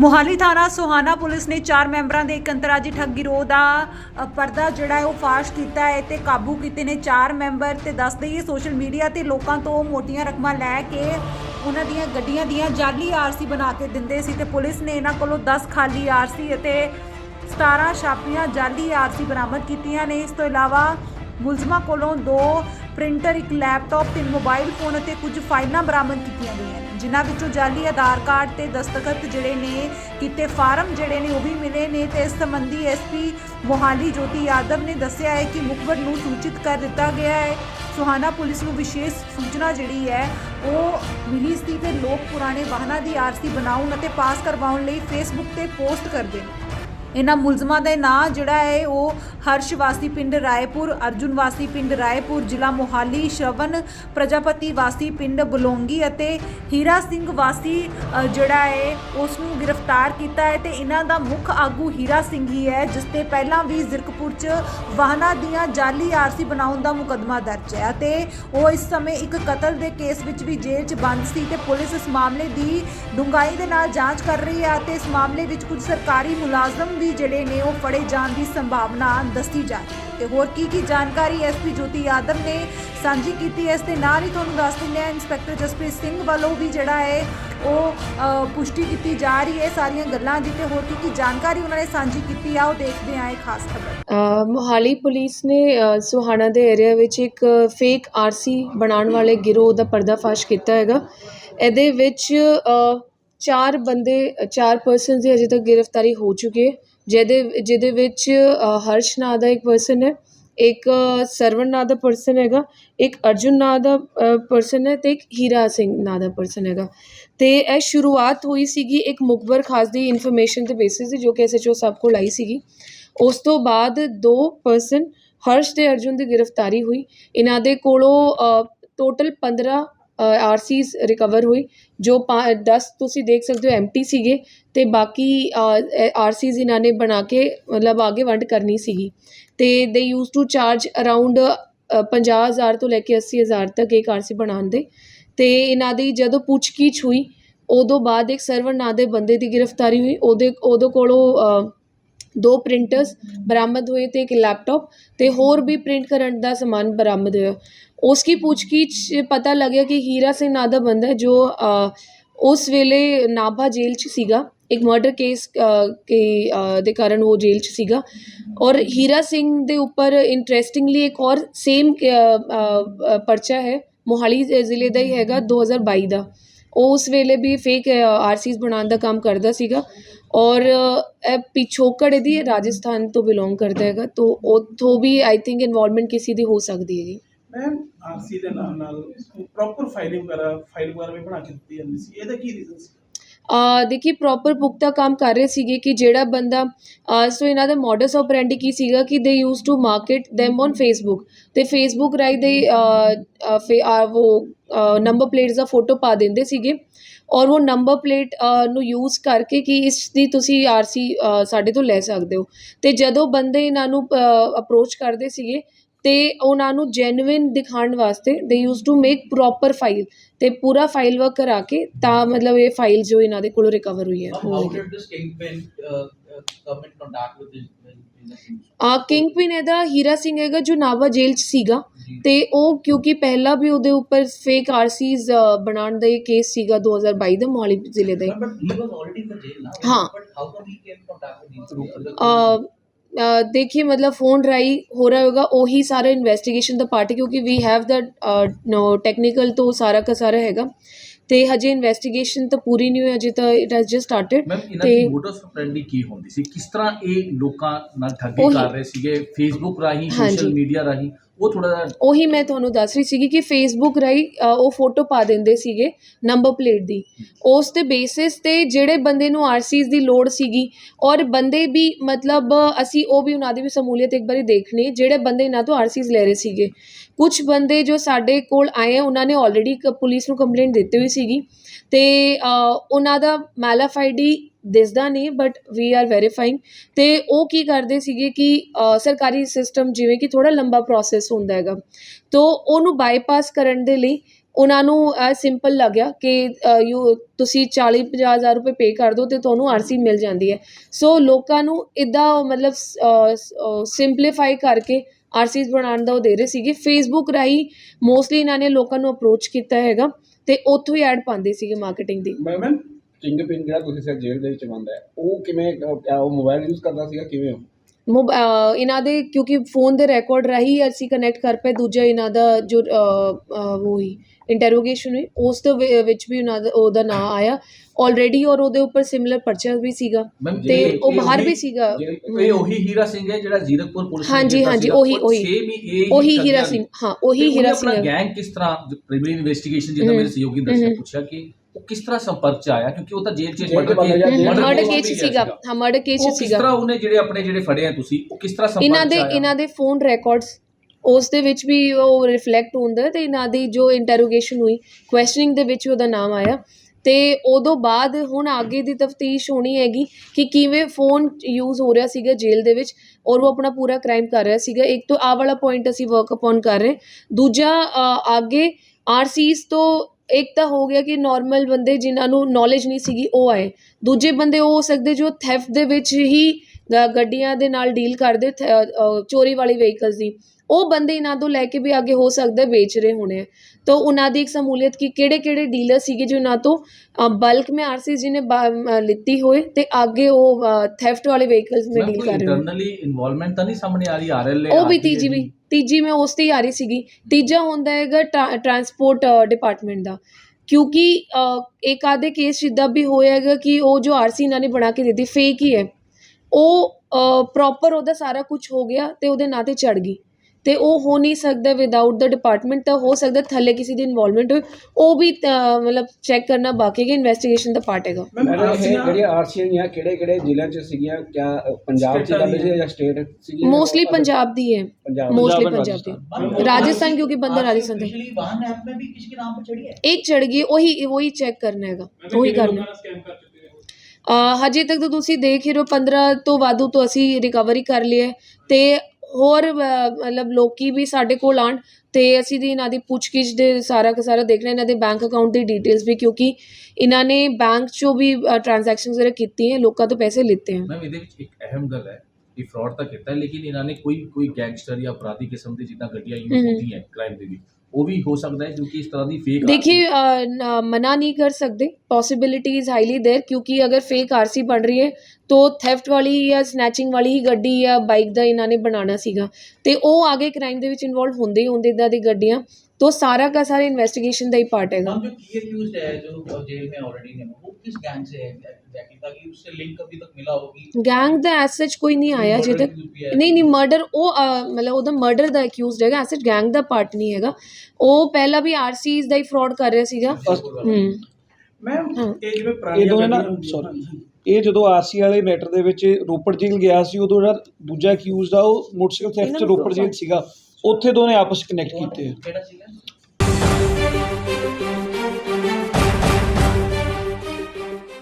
ਮੁਹਾਲੀ ਥਾਣਾ ਸੋਹਾਣਾ ਪੁਲਿਸ ਨੇ ਚਾਰ ਮੈਂਬਰਾਂ ਦੇ ਇੱਕ ਅੰਤਰਰਾਜੀ ਠੱਗ ਗਿਰੋਹ ਦਾ ਅ, ਪਰਦਾ ਜਿਹੜਾ ਹੈ ਉਹ ਫਾਸ਼ ਕੀਤਾ ਹੈ ਤੇ ਕਾਬੂ ਕੀਤੇ ਨੇ ਚਾਰ ਮੈਂਬਰ ਤੇ ਦੱਸ ਦਈਏ ਸੋਸ਼ਲ ਮੀਡੀਆ ਤੇ ਲੋਕਾਂ ਤੋਂ ਮੋਟੀਆਂ ਰਕਮਾਂ ਲੈ ਕੇ ਉਹਨਾਂ ਦੀਆਂ ਗੱਡੀਆਂ ਦੀਆਂ ਜਾਲੀ ਆਰਸੀ ਬਣਾ ਕੇ ਦਿੰਦੇ ਸੀ ਤੇ ਪੁਲਿਸ ਨੇ ਇਹਨਾਂ ਕੋਲੋਂ 10 ਖਾਲੀ ਆਰਸੀ ਅਤੇ 17 ਛਾਪੀਆਂ ਜਾਲੀ ਆਰਸੀ ਬਰਾਮਦ ਕੀਤੀਆਂ ਨੇ। ਇਸ ਤੋਂ ਇਲਾਵਾ ਮੁਲਜ਼ਮਾਂ ਕੋਲੋਂ ਦੋ ਪ੍ਰਿੰਟਰ ਇੱਕ ਲੈਪਟਾਪ ਤਿੰਨ ਮੋਬਾਈਲ ਫੋਨ ਅਤੇ ਕੁਝ ਫਾਈਲਾਂ ਬਰਾਮਦ ਕੀਤੀਆਂ ਗਈਆਂ ਨੇ। ਜਿਨ੍ਹਾਂ ਵਿੱਚੋਂ ਜਾਲੀ ਆਧਾਰ ਕਾਰਡ ਤੇ ਦਸਤਖਤ ਜਿਹੜੇ ਨੇ, ਕੀਤੇ ਫਾਰਮ ਜਿਹੜੇ ਨੇ ਉਹ ਵੀ ਮਿਲੇ ਨੇ ਤੇ ਇਸ ਸੰਬੰਧੀ ਐਸਪੀ ਮੋਹਾਲੀ ਜੋਤੀ ਯਾਦਵ ਨੇ ਦੱਸਿਆ ਹੈ ਕਿ ਮੁਖਬਰ ਨੂੰ ਸੂਚਿਤ ਕਰ ਦਿੱਤਾ ਗਿਆ ਹੈ। ਸੁਹਾਣਾ ਪੁਲਿਸ ਨੂੰ ਵਿਸ਼ੇਸ਼ ਸੂਚਨਾ ਜਿਹੜੀ ਹੈ, ਉਹ ਮਿਲੀ ਸੀ ਤੇ ਲੋਕ ਪੁਰਾਣੇ ਵਾਹਨਾਂ ਦੀ ਆਰਸੀ ਬਣਾਉਣ ਅਤੇ ਪਾਸ ਕਰਵਾਉਣ ਲਈ ਫੇਸਬੁੱਕ ਤੇ ਪੋਸਟ ਕਰਦੇ ਨੇ। ਇਹਨਾਂ ਮੁਲਜ਼ਮਾਂ ਦੇ ਨਾਂ ਜਿਹੜਾ ਹੈ ਉਹ ਹਰਸ਼ ਵਾਸੀ ਪਿੰਡ ਰਾਏਪੁਰ ਅਰਜੁਨ ਵਾਸੀ ਪਿੰਡ ਰਾਏਪੁਰ, ਜ਼ਿਲ੍ਹਾ ਮੋਹਾਲੀ ਸ਼ਰਵਨ ਪ੍ਰਜਾਪਤੀ ਵਾਸੀ ਪਿੰਡ ਬਲੋਂਗੀ ਅਤੇ ਹੀਰਾ ਸਿੰਘ ਵਾਸੀ ਜਿਹੜਾ ਹੈ ਉਸ ਨੂੰ ਗ੍ਰਿਫਤਾਰ ਕੀਤਾ ਹੈ ਤੇ ਇਹਨਾਂ ਦਾ ਮੁੱਖ ਆਗੂ ਹੀਰਾ ਸਿੰਘ ਹੀ ਹੈ, ਜਿਸ ਤੇ ਪਹਿਲਾਂ ਵੀ ਜ਼ਿਰਕਪੁਰ 'ਚ ਵਾਹਨਾਂ ਦੀਆਂ ਜਾਲੀ ਆਰਸੀ ਬਣਾਉਣ ਦਾ ਮੁਕੱਦਮਾ ਦਰਜ ਹੈ ਤੇ ਉਹ ਇਸ ਸਮੇਂ ਇੱਕ ਕਤਲ ਦੇ ਕੇਸ ਵਿੱਚ ਵੀ ਜੇਲ੍ਹ 'ਚ ਬੰਦ ਸੀ ਤੇ ਪੁਲਿਸ ਇਸ ਮਾਮਲੇ ਦੀ ਡੂੰਘਾਈ ਦੇ ਨਾਲ ਜਾਂਚ ਕਰ ਰਹੀ ਹੈ ਤੇ ਇਸ ਮਾਮਲੇ ਵਿੱਚ ਕੁਝ ਸਰਕਾਰੀ ਮੁਲਾਜ਼ਮ ਵੀ ਜਿਹੜੇ ਨੇ ਉਹ ਫੜੇ ਜਾਣ ਦੀ ਸੰਭਾਵਨਾ ਦੱਸੀ ਜਾ ਰਹੀ ਹੈ। ਤੇ ਹੋਰ ਕੀ ਕੀ ਜਾਣਕਾਰੀ ਐਸਪੀ ਜੋਤੀ ਯਾਦਵ ਨੇ ਸਾਂਝੀ ਕੀਤੀ ਇਸ ਦੇ ਨਾਲ ਹੀ ਤੁਹਾਨੂੰ ਦੱਸ ਦਿੰਦੇ ਹਾਂ ਇੰਸਪੈਕਟਰ ਜਸਪ੍ਰੀਤ ਸਿੰਘ ਵੱਲੋਂ ਵੀ ਜਿਹੜਾ ਹੈ ਉਹ ਪੁਸ਼ਟੀ ਕੀਤੀ ਜਾ ਰਹੀ ਹੈ ਸਾਰੀਆਂ ਗੱਲਾਂ ਦੀ ਤੇ ਹੋਰ ਕੀ ਕੀ ਜਾਣਕਾਰੀ ਉਹਨਾਂ ਨੇ ਸਾਂਝੀ ਕੀਤੀ ਆ ਉਹ ਦੇਖਦੇ ਹਾਂ ਇਹ ਖਾਸ ਖਬਰ। ਮੋਹਾਲੀ ਪੁਲਿਸ ਨੇ ਅ, ਸੋਹਾਣਾ ਦੇ ਏਰੀਆ ਵਿੱਚ ਇੱਕ ਫੇਕ ਆਰਸੀ ਬਣਾਉਣ ਵਾਲੇ ਗਿਰੋਹ ਦਾ ਪਰਦਾਫਾਸ਼ ਕੀਤਾ ਹੈਗਾ। ਇਹਦੇ ਵਿੱਚ ਚਾਰ ਬੰਦੇ ਚਾਰ ਪਰਸਨਸ ਦੀ ਅਜੇ ਤੱਕ ਗ੍ਰਿਫਤਾਰੀ ਹੋ ਚੁੱਕੀ ਹੈ। ਜਿਹਦੇ ਜਿਹਦੇ ਵਿੱਚ ਹਰਸ਼ ਨਾਂ ਦਾ ਇੱਕ ਪਰਸਨ ਹੈ, ਇੱਕ ਸਰਵਣ ਨਾਂ ਦਾ ਪਰਸਨ ਹੈਗਾ, ਇੱਕ ਅਰਜੁਨ ਨਾਂ ਦਾ ਪਰਸਨ ਹੈ ਅਤੇ ਇੱਕ ਹੀਰਾ ਸਿੰਘ ਨਾਂ ਦਾ ਪਰਸਨ ਹੈਗਾ। ਅਤੇ ਇਹ ਸ਼ੁਰੂਆਤ ਹੋਈ ਸੀਗੀ ਇੱਕ ਮੁਖਬਰ ਖਾਸ ਦੀ ਇਨਫੋਰਮੇਸ਼ਨ ਦੇ ਬੇਸਿਸ ਤੇ ਜੋ ਕਿ ਐਸਐਚਓ ਸਾਹਿਬ ਕੋਲ ਆਈ ਸੀਗੀ। ਉਸ ਤੋਂ ਬਾਅਦ ਦੋ ਪਰਸਨ ਹਰਸ਼ ਅਤੇ ਅਰਜੁਨ ਦੀ ਗ੍ਰਿਫਤਾਰੀ ਹੋਈ। ਇਹਨਾਂ ਦੇ ਕੋਲੋਂ ਟੋਟਲ 15 ਆਰਸੀਜ਼ ਰਿਕਵਰ ਹੋਈ, ਜੋ 10 ਤੁਸੀਂ ਦੇਖ ਸਕਦੇ ਹੋ ਐਮਟੀ ਸੀਗੇ ਤੇ ਬਾਕੀ ਆਰਸੀਜ਼ ਇਹਨਾਂ ਨੇ ਬਣਾ ਕੇ ਮਤਲਬ ਅੱਗੇ ਵੰਡ ਕਰਨੀ ਸੀਗੀ। ਤੇ ਦੇ ਯੂਜ਼ ਟੂ ਚਾਰਜ ਅਰਾਊਂਡ 50000 ਤੋਂ ਲੈ ਕੇ 80000 ਤੱਕ ਇੱਕ ਆਰਸੀ ਬਣਾਉਣ ਦੇ। ਤੇ ਇਹਨਾਂ ਦੀ ਜਦੋਂ ਪੁੱਛਗਿੱਛ ਹੋਈ, ਉਦੋਂ ਬਾਅਦ ਇੱਕ ਸਰਵਰ ਨਾਂ ਦੇ ਬੰਦੇ ਦੀ ਗ੍ਰਿਫਤਾਰੀ ਹੋਈ, ਉਹਦੇ ਉਹਦੇ ਕੋਲੋਂ ਦੋ ਪ੍ਰਿੰਟਰਸ ਬਰਾਮਦ ਹੋਏ ਅਤੇ ਇੱਕ ਲੈਪਟੋਪ ਅਤੇ ਹੋਰ ਵੀ ਪ੍ਰਿੰਟ ਕਰਨ ਦਾ ਸਮਾਨ ਬਰਾਮਦ ਹੋਇਆ। ਉਸ ਕੀ ਪੁੱਛਗਿੱਛ ਪਤਾ ਲੱਗਿਆ ਕਿ ਹੀਰਾ ਸਿੰਘ ਨਾਂ ਦਾ ਬੰਦਾ ਜੋ ਉਸ ਵੇਲੇ ਨਾਭਾ ਜੇਲ੍ਹ 'ਚ ਸੀਗਾ। ਇੱਕ ਮਰਡਰ ਕੇਸ ਕੇ ਦੇ ਕਾਰਨ ਉਹ ਜੇਲ੍ਹ 'ਚ ਸੀਗਾ। ਔਰ ਹੀਰਾ ਸਿੰਘ ਦੇ ਉੱਪਰ ਇੰਟਰਸਟਿੰਗਲੀ ਇੱਕ ਔਰ ਸੇਮ ਪਰਚਾ ਹੈ। ਮੋਹਾਲੀ ਜ਼ਿਲ੍ਹੇ ਦਾ ਹੀ ਹੈਗਾ 2022 ਦਾ। ਉਹ ਉਸ ਵੇਲੇ ਵੀ ਫੇਕ ਆਰਸੀਜ਼ ਬਣਾਉਣ ਦਾ ਕੰਮ ਕਰਦਾ ਸੀਗਾ ਔਰ ਇਹ ਪਿਛੋਕੜ ਇਹਦੀ ਰਾਜਸਥਾਨ ਤੋਂ ਬਿਲੋਂਗ ਕਰਦਾ ਹੈਗਾ, ਤੋਂ ਉੱਥੋਂ ਵੀ ਆਈ ਥਿੰਕ ਇਨਵੋਲਵਮੈਂਟ ਕਿਸੇ ਦੀ ਹੋ ਸਕਦੀ ਹੈਗੀ। ਮੈਮ ਆਰਸੀ ਦੇ ਨਾਲ ਨਾਲ ਪ੍ਰੋਪਰ ਫਾਈਲਿੰਗ ਵਗੈਰਾ ਫਾਈਲ ਵਗੈਰਾ ਵੀ ਬਣਾ ਕੇ ਦਿੱਤੀ ਜਾਂਦੀ ਸੀ। ਇਹਦਾ ਕੀ ਰੀਜ਼ਨ ਸੀ? ਦੇਖੀਏ ਦੇਖੀ ਪ੍ਰੋਪਰ ਪੁਖਤਾ ਕੰਮ ਕਰ ਰਹੇ ਸੀਗੇ ਕਿ ਜਿਹੜਾ ਬੰਦਾ ਸੋ ਇਹਨਾਂ ਦਾ ਮੋਡਸ ਆਪਰੈਂਡੀ ਕੀ ਸੀਗਾ ਕਿ they use to market them on Facebook ਤੇ ਫੇਸਬੁੱਕ ਰਾਈ ਦੇ ਫੇ ਉਹ ਨੰਬਰ ਪਲੇਟਸ ਦਾ ਫੋਟੋ ਪਾ ਦਿੰਦੇ ਸੀਗੇ। ਔਰ ਉਹ ਨੰਬਰ ਪਲੇਟ ਨੂੰ ਯੂਜ਼ ਕਰਕੇ ਕਿ ਇਸ ਦੀ ਤੁਸੀਂ ਆਰਸੀ ਸਾਡੇ ਤੋਂ ਲੈ ਸਕਦੇ ਹੋ। ਤੇ ਜਦੋਂ ਬੰਦੇ ਇਹਨਾਂ ਨੂੰ ਅਪਰੋਚ ਕਰਦੇ ਸੀਗੇ ਤੇ ਉਹਨਾਂ ਨੂੰ ਜੈਨੂਇਨ ਦਿਖਾਉਣ ਵਾਸਤੇ they use to make proper file ਤੇ ਪੂਰਾ ਫਾਈਲ ਵਰਕ ਕਰਾ ਕੇ ਤਾਂ ਮਤਲਬ ਇਹ ਫਾਈਲ ਜੋ ਇਹਨਾਂ ਦੇ ਕੋਲੋਂ ਰਿਕਵਰ ਹੋਈ ਹੈ uh, uh? ਆ ਕਿੰਗਪਿਨ ਇਹਦਾ ਹੀਰਾ ਸਿੰਘ ਹੈਗਾ ਜੋ ਨਾਭਾ ਜੇਲ੍ਹ 'ਚ ਸੀਗਾ। ਤੇ ਉਹ ਕਿਉਂਕਿ ਪਹਿਲਾਂ ਵੀ ਉਹਦੇ ਉੱਪਰ ਫੇਕ ਆਰਸੀਜ਼ ਬਣਾਉਣ ਦਾ ਇਹ ਕੇਸ ਸੀਗਾ 2022 ਦਾ ਮੋਹਾਲੀ ਜ਼ਿਲ੍ਹੇ ਦਾ ਹੀ। देखिए मतलब फ़ोन राही हो रहा होगा ਉਹੀ ਸਾਰਾ ਇਨਵੈਸਟੀਗੇਸ਼ਨ ਦਾ ਪਾਰਟ ਕਿਉਂਕਿ we have that no technical ਤੋਂ ਸਾਰਾ ਦਾ ਸਾਰਾ ਹੈਗਾ। ਤੇ ਹਜੇ ਇਨਵੈਸਟੀਗੇਸ਼ਨ ਤਾਂ ਪੂਰੀ ਨਹੀਂ ਹੋਈ ਅਜੇ ਤਾਂ ਇਟ ਹੈਜ਼ ਜਸਟ ਸਟਾਰਟਡ ਤੇ ਮੋਟਸ ਫਰੈਂਡਲੀ ਕੀ ਹੁੰਦੀ ਸੀ? ਕਿਸ ਤਰ੍ਹਾਂ ਇਹ ਲੋਕਾਂ ਨਾਲ ਠੱਗੀ ਕਰ ਰਹੇ ਸੀਗੇ? ਫੇਸਬੁੱਕ ਰਾਹੀਂ ਸੋਸ਼ਲ ਮੀਡੀਆ ਰਾਹੀਂ? ਉਹ ਥੋੜਾ ਜਿਹਾ ਉਹੀ ਮੈਂ ਤੁਹਾਨੂੰ ਦੱਸ ਰਹੀ ਸੀਗੀ ਕਿ ਫੇਸਬੁੱਕ ਰਾਹੀਂ ਉਹ ਫੋਟੋ ਪਾ ਦਿੰਦੇ ਸੀਗੇ ਨੰਬਰ ਪਲੇਟ ਦੀ। ਉਸ ਦੇ ਬੇਸਿਸ ਤੇ ਜਿਹੜੇ ਬੰਦੇ ਨੂੰ ਆਰਸੀਜ਼ ਦੀ ਲੋੜ ਸੀਗੀ ਔਰ ਬੰਦੇ ਵੀ ਮਤਲਬ ਅਸੀਂ ਉਹ ਵੀ ਉਹਨਾਂ ਦੀ ਵੀ ਸਮੂਲੀਅਤ ਇੱਕ ਵਾਰੀ ਦੇਖਣੀ, ਜਿਹੜੇ ਬੰਦੇ ਇਹਨਾਂ ਤੋਂ ਆਰਸੀਜ਼ ਲੈ ਰਹੇ ਸੀਗੇ। ਕੁਝ ਬੰਦੇ ਜੋ ਸਾਡੇ ਕੋਲ ਆਏ ਉਹਨਾਂ ਨੇ ਆਲਰੇਡੀ ਪੁਲਿਸ ਨੂੰ ਕੰਪਲੇਂਟ ਦਿੱਤੀ ਹੋਈ ਸੀਗੀ ਤੇ ਉਹਨਾਂ ਦਾ ਮੈਲਫ ਆਈਡੀ ਦਿਸਦਾ ਨਹੀਂ ਬਟ ਵੀ ਆਰ ਵੈਰੀਫਾਈਂਗ ਤੇ ਉਹ ਕੀ ਕਰਦੇ ਸੀਗੇ ਕਿ ਸਰਕਾਰੀ ਸਿਸਟਮ ਜਿਵੇਂ ਕਿ ਥੋੜਾ ਲੰਬਾ ਪ੍ਰੋਸੈਸ ਹੁੰਦਾ ਹੈਗਾ। ਤੋ ਉਹਨੂੰ ਬਾਈਪਾਸ ਕਰਨ ਦੇ ਲਈ ਉਹਨਾਂ ਨੂੰ ਸਿੰਪਲ ਲੱਗਿਆ ਕਿ ਯੂ, ਤੁਸੀਂ 40 50 ਹਜ਼ਾਰ ਰੁਪਏ ਪੇ ਕਰ ਦਿਓ ਤੇ ਤੁਹਾਨੂੰ ਆਰਸੀ ਮਿਲ ਜਾਂਦੀ ਹੈ। ਸੋ ਲੋਕਾਂ ਨੂੰ ਇਦਾਂ ਮਤਲਬ ਸਿੰਪਲੀਫਾਈ ਕਰਕੇ ਆਰਸੀਜ਼ ਬਣਾਉਣ ਦਾ ਉਹ ਦੇ ਰਹੇ ਸੀਗੇ। ਫੇਸਬੁੱਕ ਰਾਹੀਂ ਮੋਸਟਲੀ ਇਹਨਾਂ ਨੇ ਲੋਕਾਂ ਨੂੰ ਅਪਰੋਚ ਕੀਤਾ ਹੈਗਾ ਤੇ ਉੱਥੋਂ ਹੀ ਐਡ ਪਾਉਂਦੇ ਸੀਗੇ ਮਾਰਕੀਟਿੰਗ ਦੀ। ਕਿੰਗਪਿਨ ਜਿਹੜਾ ਤੁਸੀਂ ਸਿਰ ਜੇਲ੍ਹ ਦੇ ਵਿੱਚ ਬੰਦਾ ਹੈ ਉਹ ਕਿਵੇਂ ਅਹ, ਉਹ ਮੋਬਾਈਲ ਯੂਜ਼ ਕਰਦਾ ਸੀਗਾ ਕਿਵੇਂ ਉਹ ਮੋਬ- ਅਹ ਇਹਨਾਂ ਦੇ ਕਿਉਂਕਿ ਫੋਨ ਦੇ ਰਿਕਾਰਡ ਰਾਹੀਂ ਅਸੀਂ ਕਨੈਕਟ ਕਰ ਪਏ ਦੂਜਾ ਇਹਨਾਂ ਦਾ ਜੋ ਉਹ ਹੀ ਇੰਟਰੋਗੇਸ਼ਨ ਹੋਈ ਉਸ ਦੇ ਵਿ- ਵਿੱਚ ਵੀ ਉਹਨਾਂ ਦਾ ਉਹਦਾ ਨਾਂ ਆਇਆ ਆਲਰੇਡੀ ਔਰ ਉਹਦੇ ਉੱਪਰ ਸਿਮਿਲਰ ਪਰਚਾ ਵੀ ਸੀਗਾ ਮੈਮ ਤੇ ਇਹ- ਉਹ ਇਹ ਬਾਹਰ ਉਹੀ- ਵੀ ਸੀਗਾ ਇਹ ਉਹੀ ਹੀਰਾ ਸਿੰਘ ਹੈ ਜਿਹੜਾ ਜ਼ੀਰਕਪੁਰ ਪੁਲਿਸ ਨੇ ਹਾਂਜੀ, ਹਾਂਜੀ, ਸੀਗਾ, ਉਹੀ- ਉਹੀ। same ਹੀ ਇਹ ਹੀ ਉਹੀ ਹੀਰਾ। ਸਿੰਘ ਹਾਂ ਉਹੀ ਉਹਨੇ ਹੀਰਾ ਆਪਣਾ ਸਿੰਘ ਗੈਂਗ ਕਿਸ ਤਰ੍ਹਾਂ ਪ੍ਰਾਇਮਰੀ ਇਨਵੈਸਟੀਗੇਸ਼ਨ ਹਮ, ਮੇਰੇ ਸਹਿਯੋਗੀ ਹਮ। ਪੁੱਛਿਆ ਕਿ ਕਿਸ ਤਰ੍ਹਾਂ ਸੰਪਰਕ ਚ ਆਇਆ? ਕਿਉਂਕਿ ਉਹ ਤਾਂ ਜੇਲ੍ਹ ਚ ਮਰਡਰ ਮਰਡਰ ਕੇਸ ਸੀਗਾ। ਹਾਂ ਮਰਡਰ ਕੇਸ ਉਹ ਕਿਸ ਸੀਗਾ। ਤਰ੍ਹਾਂ ਉਹਨੇ ਜਿਹੜੇ ਆਪਣੇ ਜਿਹੜੇ ਫੜੇ ਆ ਤੁਸੀਂ ਉਹ ਕਿਸ ਤਰ੍ਹਾਂ ਸੰਪਰਕ ਇਹਨਾਂ ਦੇ ਚ ਆਇਆ? ਇਹਨਾਂ ਦੇ ਫੋਨ ਰਿਕਾਰਡਸ ਉਸ ਦੇ ਵਿੱਚ ਵੀ ਉਹ ਰਿਫਲੈਕਟ ਹੁੰਦਾ ਤੇ ਇਹਨਾਂ ਦੀ ਜੋ ਇੰਟਰੋਗੇਸ਼ਨ ਹੋਈ ਕੁਐਸਚਨਿੰਗ ਦੇ ਵਿੱਚ ਉਹਦਾ ਨਾਮ ਆਇਆ। ਤੇ ਉਦੋਂ ਬਾਅਦ ਹੁਣ ਅੱਗੇ ਦੀ ਤਫਤੀਸ਼ ਹੋਣੀ ਹੈਗੀ ਕਿ ਕਿਵੇਂ ਫੋਨ ਯੂਜ਼ ਹੋ ਰਿਹਾ ਸੀਗਾ ਜੇਲ੍ਹ ਦੇ ਵਿੱਚ ਔਰ ਉਹ ਆਪਣਾ ਪੂਰਾ ਕ੍ਰਾਈਮ ਕਰ ਰਿਹਾ ਸੀਗਾ। ਇੱਕ ਤੋਂ ਆਹ ਵਾਲਾ ਪੁਆਇੰਟ ਅਸੀਂ ਵਰਕ ਅਪਨ ਕਰ ਰਹੇ ਦੂਜਾ ਅ, ਅੱਗੇ ਆਰਸੀਸ ਤੋਂ ਇੱਕ ਤਾਂ ਹੋ ਗਿਆ ਕਿ ਨੋਰਮਲ ਬੰਦੇ ਜਿਨ੍ਹਾਂ ਨੂੰ ਨੌਲੇਜ ਨਹੀਂ ਸੀਗੀ, ਉਹ ਆਏ। ਦੂਜੇ ਬੰਦੇ ਉਹ ਹੋ ਸਕਦੇ ਜੋ ਥੈਫਟ ਦੇ ਵਿੱਚ ਹੀ ਗੱਡੀਆਂ ਦੇ ਨਾਲ ਡੀਲ ਕਰਦੇ ਥ- ਚੋਰੀ ਵਾਲੀ ਵਹੀਕਲਸ ਦੀ। ਉਹ ਬੰਦੇ ਇਹਨਾਂ ਤੋਂ ਲੈ ਕੇ ਵੀ ਅੱਗੇ ਹੋ ਸਕਦਾ ਵੇਚ ਰਹੇ ਹੋਣੇ ਤਾਂ ਉਹਨਾਂ ਦੀ ਇੱਕ ਸਮੂਲੀਅਤ ਕਿ ਕਿਹੜੇ ਕਿਹੜੇ ਡੀਲਰ ਸੀਗੇ ਜੋ ਇਹਨਾਂ ਤੋਂ ਬਲਕ में ਆਰਸੀ ਜੀ ਨੇ ਲਿੱਤੀ ਹੋਏ ਤੇ ਅੱਗੇ ਉਹ ਥੈਫਟ ਵਾਲੇ ਵਹੀਕਲਸ ਮੈਮ, ਡੀਲ ਕਰ ਰਹੇ ਹੋਣ। ਇੰਟਰਨਲੀ ਇਨਵੋਲਵਮੈਂਟ ਤਾਂ ਨਹੀਂ ਸਾਹਮਣੇ ਆ ਰਹੀ ਆਰਐਲ ਉਹ ਵੀ ਤੀਜੀ ਵੀ ਤੀਜੀ ਮੈਂ ਉਸ ਤੇ ਹੀ ਆ ਰਹੀ ਸੀਗੀ। ਤੀਜਾ ਹੁੰਦਾ ਹੈਗਾ ਟਰਾਂਸਪੋਰਟ ਡਿਪਾਰਟਮੈਂਟ ਦਾ। ਕਿਉਂਕਿ ਇੱਕ ਆਧੇ ਕੇਸ ਜਿੱਦਾਂ ਵੀ ਹੋਇਆ ਹੈਗਾ ਕਿ ਉਹ ਜੋ ਆਰਸੀ ਇਹਨਾਂ ਨੇ ਬਣਾ ਕੇ ਦਿੱਤੀ ਫੇਕ ਹੀ ਹੈ। ਉਹ ਪ੍ਰੋਪਰ ਉਹਦਾ ਸਾਰਾ ਕੁਝ ਹੋ ਗਿਆ ਤੇ ਉਹਦੇ ਨਾਂ ਤੇ ਚੜ ਗਈ। ਤੇ ਉਹ ਹੋ ਨਹੀਂ ਸਕਦਾ ਵਿਦਆਊਟ ਦਾ ਡਿਪਾਰਟਮੈਂਟ ਤਾਂ ਹੋ ਸਕਦਾ ਥੱਲੇ ਕਿਸੇ ਦੀ ਇਨਵੋਲਵਮੈਂਟ ਹੋਵੇ ਉਹ ਵੀ ਅ, ਮਤਲਬ ਚੈੱਕ ਕਰਨਾ ਬਾਕੀ ਹੈ ਇਨਵੈਸਟੀਗੇਸ਼ਨ ਦਾ ਪਾਰਟ ਹੈਗਾ ਮੈਮ ਮੈਡਮ ਇਹ ਆਰਸੀਆਂ ਜਿਹੜੀਆਂ ਆਰਸੀਆਂ ਦੀਆਂ ਕਿਹੜੇ ਕਿਹੜੇ ਜ਼ਿਲ੍ਹਿਆਂ 'ਚ ਸੀਗੀਆਂ ਕਿਆ ਅਹ, ਪੰਜਾਬ 'ਚ ਸਟੇਟਾਂ ਗੱਲ ਸੀ ਦੀਆਂ। ਜਾਂ ਸਟੇਟ ਸੀਗੀ ਮੋਸਟਲੀ ਪੰਜਾਬ ਦੀ ਹੈ ਪੰਜਾਬ मोस्टली ਪੰਜਾਬ पंजाब राजस्थान। की राजस्थान क्योंकि बंदा राजस्थान थे पिछली वाहन ऐप में भी किसके नाम पर चढ़ी है एक चढ़ गई वही वही चेक करना हैगा वही करना ਅ, ਹਜੇ ਤੱਕ ਤਾਂ ਤੁਸੀਂ ਦੇਖ ਹੀ ਰਹੇ ਹੋ 15 ਤੋਂ ਵਾਧੂ ਤੋਂ ਅਸੀਂ ਰਿਕਵਰੀ ਕਰ ਲਈ ਹੈ ਤੇ ਹੋਰ ਮਤਲਬ ਲੋਕੀ ਵੀ ਸਾਡੇ ਕੋਲ ਆਣ ਤੇ ਅਸੀਂ ਦੀ ਇਹਨਾਂ ਦੀ ਪੁੱਛਗਿੱਛ ਦੇ ਸਾਰਾ ਕੁ ਸਾਰਾ ਦੇਖਣਾ ਇਹਨਾਂ ਦੇ ਬੈਂਕ ਅਕਾਊਂਟ ਦੀ ਡਿਟੇਲਸ ਵੀ ਕਿਉਂਕਿ ਇਹਨਾਂ ਨੇ ਬੈਂਕ 'ਚੋਂ ਵੀ ਟ੍ਰਾਂਜੈਕਸ਼ਨਸ ਵਗੈरह ਕੀਤੀਆਂ ਹੈ ਲੋਕਾਂ ਤੋਂ ਪੈਸੇ ਲਿੱਤੇ ਹਨ ਮੈਮ ਇਹਦੇ ਵਿੱਚ ਇੱਕ ਅਹਿਮ ਗੱਲ ਹੈ ਕਿ ਫਰਾਡ ਤਾਂ ਕੀਤਾ ਹੈ, ਲੇਕਿਨ ਇਹਨਾਂ ਨੇ ਕੋਈ ਕੋਈ ਗੈਂਗਸਟਰ ਜਾਂ ਅਪਰਾਧੀ ਕਿਸਮ ਦੀ ਜਿੱਦਾਂ ਗੱਡੀਆਂ ਯੂਜ਼। ਹੁੰਦੀਆਂ ਕ੍ਰਾਈਮ ਦੇ ਵਿੱਚ ਉਹ ਵੀ ਹੋ ਸਕਦਾ ਹੈ ਕਿਉਂਕਿ ਇਸ ਤਰ੍ਹਾਂ ਦੀ ਫੇਕ देखिए अ, न- मना नहीं कर सकते पॉसिबिलिटी इज़ हाईली देयर क्योंकि अगर फेक आरसी बन रही है तो ਥੈਫਟ ਵਾਲੀ ਜਾਂ ਸਨੈਚਿੰਗ ਵਾਲੀ ਹੀ ਗੱਡੀ ਜਾਂ ਬਾਈਕ ਦਾ ਇਹਨਾਂ ਨੇ ਬਣਾਉਣਾ ਸੀਗਾ ਤੇ ਉਹ ਆਗੇ ਕ੍ਰਾਈਮ ਦੇ ਵਿੱਚ ਇਨਵੋਲਵ ਹੁੰਦੇ ਹੀ ਹੁੰਦੇ ਇਦਾਂ ਦੀ ਗੱਡੀਆਂ तो सारा का सारा इन्वेस्टिगेशन का ही पार्ट हैगा हम जो की एक्यूज है जो जेल में ऑलरेडी है वो किस गैंग से है एग्जैक्टली ताकि उससे लिंक अभी तक मिला होगी ਗੈਂਗ ਦਾ ਐਸ ਸੱਚ ਕੋਈ ਨਹੀਂ ਆਇਆ ਅਜੇ ਤੱਕ ਨਹੀਂ ਨਹੀਂ ਮਰਡਰ ਉਹ ਅ, ਮਤਲਬ ਉਹਦਾ ਮਰਡਰ ਦਾ ਅਕਿਊਜ਼ਡ ਹੈਗਾ ਐਸ ਸੱਚ ਗੈਂਗ ਦਾ ਪਾਰਟ ਨਹੀਂ ਹੈਗਾ ਉਹ ਪਹਿਲਾਂ ਵੀ ਆਰਸੀਜ਼ ਦਾ ਹੀ ਫਰਾਡ ਕਰ ਰਿਹਾ ਸੀਗਾ ਹੂੰ ਮੈਮ ਹਾਂ। ਇਹ ਜਿਵੇਂ ਇਹ ਪੁਰਾਣੀਆਂ ਦੋਨੇ ਨਾ ਗੱਡੀਆਂ ਹੁੰਦੀਆਂ ਸੌਰੀ ਇਹ ਜਦੋਂ ਆਰਸੀ ਵਾਲੇ ਮੈਟਰ ਦੇ ਵਿੱਚ ਰੋਪੜ ਜੇਲ੍ਹ ਗਿਆ ਸੀ ਉਦੋਂ ਜਿਹੜਾ ਦੂਜਾ ਅਕਿਊਜ਼ਡ ਆ ਉਹ ਮੋਟਰਸਾਈਕਲ ਥੈਫਟ ਚ ਰੋਪੜ ਜੇਲ੍ਹ ਸੀਗਾ ਉੱਥੇ ਦੋਨੇ ਆਪਸ ਕਨੈਕਟ ਕੀਤੇ ਆ केड़ा सीगा